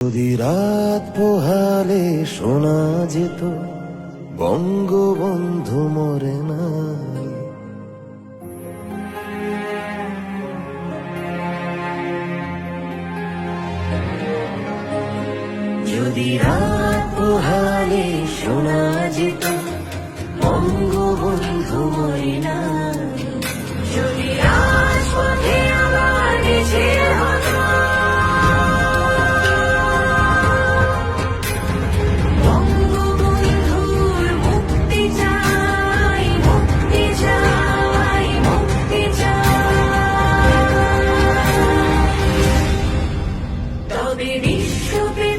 যদি রাত পোহালে শোনা যেত, বঙ্গবন্ধু মরে নাই। যদি রাত পোহালে শোনা যেত, বঙ্গবন্ধু মরে নাই। Baby, baby.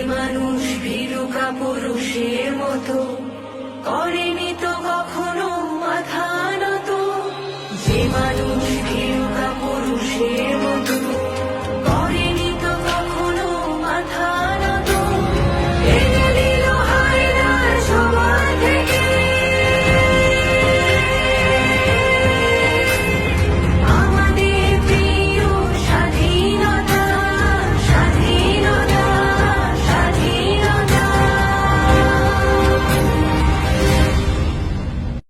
মানুষ ভীরুকা কাপুরুষের মতো করেনি তো কখনো মাথা নত। যে মানুষ ভীরুকা কাপুরুষের